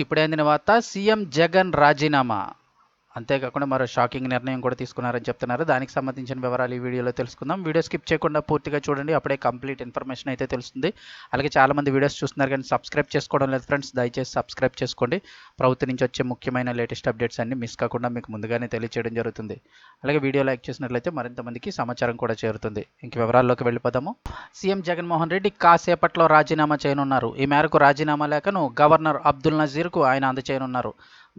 ఇప్పుడేందిన వార్త సీఎం జగన్ రాజీనామా. అంతేకాకుండా మరో షాకింగ్ నిర్ణయం కూడా తీసుకున్నారని చెప్తున్నారు. దానికి సంబంధించిన వివరాలు ఈ వీడియోలో తెలుసుకుందాం. వీడియో స్కిప్ చేయకుండా పూర్తిగా చూడండి. అప్పుడే కంప్లీట్ ఇన్ఫర్మేషన్ అయితే తెలుస్తుంది. అలాగే చాలామంది వీడియోస్ చూస్తున్నారు కానీ సబ్స్క్రైబ్ చేసుకోవడం లేదు ఫ్రెండ్స్. దయచేసి సబ్స్క్రైబ్ చేసుకోండి. ప్రభుత్వం నుంచి వచ్చే ముఖ్యమైన లేటెస్ట్ అప్డేట్స్ అన్ని మిస్ కాకుండా మీకు ముందుగానే తెలియచేయడం జరుగుతుంది. అలాగే వీడియో లైక్ చేసినట్లయితే మరింత మందికి సమాచారం కూడా చేరుతుంది. ఇంక వివరాల్లోకి వెళ్ళిపోదాము. సీఎం జగన్మోహన్ రెడ్డి కాసేపట్లో రాజీనామా చేయనున్నారు. ఈ మేరకు రాజీనామా లేఖను గవర్నర్ అబ్దుల్ నజీర్కు ఆయన అందచేయనున్నారు.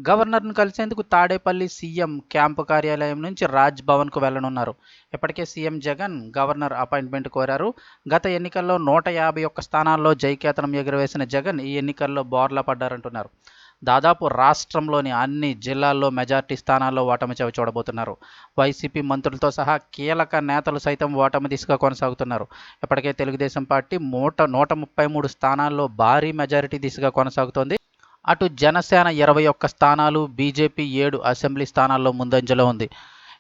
గవర్నర్ను కలిసేందుకు తాడేపల్లి సీఎం క్యాంపు కార్యాలయం నుంచి రాజ్ భవన్కు వెళ్ళనున్నారు ఇప్పటికే సీఎం జగన్ గవర్నర్ అపాయింట్మెంట్ కోరారు. గత ఎన్నికల్లో నూట యాభై ఒక్క స్థానాల్లో జైకేతనం ఎగురవేసిన జగన్ ఈ ఎన్నికల్లో బోర్లా పడ్డారంటున్నారు. దాదాపు రాష్ట్రంలోని అన్ని జిల్లాల్లో మెజార్టీ స్థానాల్లో ఓటమి చవి చూడబోతున్నారు. వైసీపీ మంత్రులతో సహా కీలక నేతలు సైతం ఓటమి దిశగా కొనసాగుతున్నారు. ఇప్పటికే తెలుగుదేశం పార్టీ నూట నూట ముప్పై మూడు స్థానాల్లో భారీ మెజారిటీ దిశగా కొనసాగుతోంది. అటు జనసేన ఇరవై ఒక్క స్థానాలు బీజేపీ ఏడు అసెంబ్లీ స్థానాల్లో ముందంజలో ఉంది.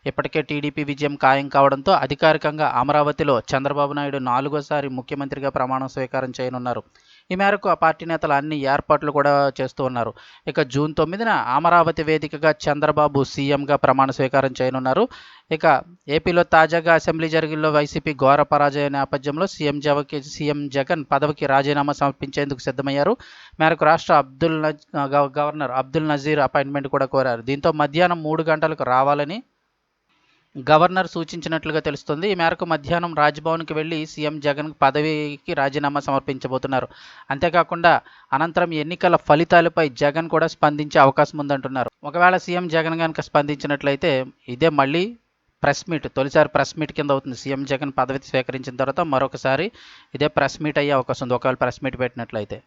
ఇప్పటికే టీడీపీ విజయం ఖాయం కావడంతో అధికారికంగా అమరావతిలో చంద్రబాబు నాయుడు నాలుగోసారి ముఖ్యమంత్రిగా ప్రమాణ స్వీకారం చేయనున్నారు. ఈ మేరకు ఆ పార్టీ నేతలు అన్ని ఏర్పాట్లు కూడా చేస్తూ ఉన్నారు. ఇక జూన్ తొమ్మిదిన అమరావతి వేదికగా చంద్రబాబు సీఎంగా ప్రమాణ స్వీకారం చేయనున్నారు. ఇక ఏపీలో తాజాగా అసెంబ్లీ జరిగిలో వైసీపీ ఘోర పరాజయ నేపథ్యంలో సీఎం జవకి సీఎం జగన్ పదవికి రాజీనామా సమర్పించేందుకు సిద్ధమయ్యారు. మేరకు రాష్ట్ర అబ్దుల్ గవర్నర్ అబ్దుల్ నజీర్ అపాయింట్మెంట్ కూడా కోరారు. దీంతో మధ్యాహ్నం మూడు గంటలకు రావాలని గవర్నర్ సూచించినట్లుగా తెలుస్తుంది. ఈ మేరకు మధ్యాహ్నం రాజ్భవన్కి వెళ్ళి సీఎం జగన్ పదవికి రాజీనామా సమర్పించబోతున్నారు. అంతేకాకుండా అనంతరం ఎన్నికల ఫలితాలపై జగన్ కూడా స్పందించే అవకాశం ఉందంటున్నారు. ఒకవేళ సీఎం జగన్ కనుక స్పందించినట్లయితే ఇదే మళ్ళీ ప్రెస్ మీట్ తొలిసారి ప్రెస్ మీట్ కింద అవుతుంది. సీఎం జగన్ పదవి స్వీకరించిన తర్వాత మరొకసారి ఇదే ప్రెస్ మీట్ అయ్యే అవకాశం ఉంది. ఒకవేళ ప్రెస్ మీట్ పెట్టినట్లయితే.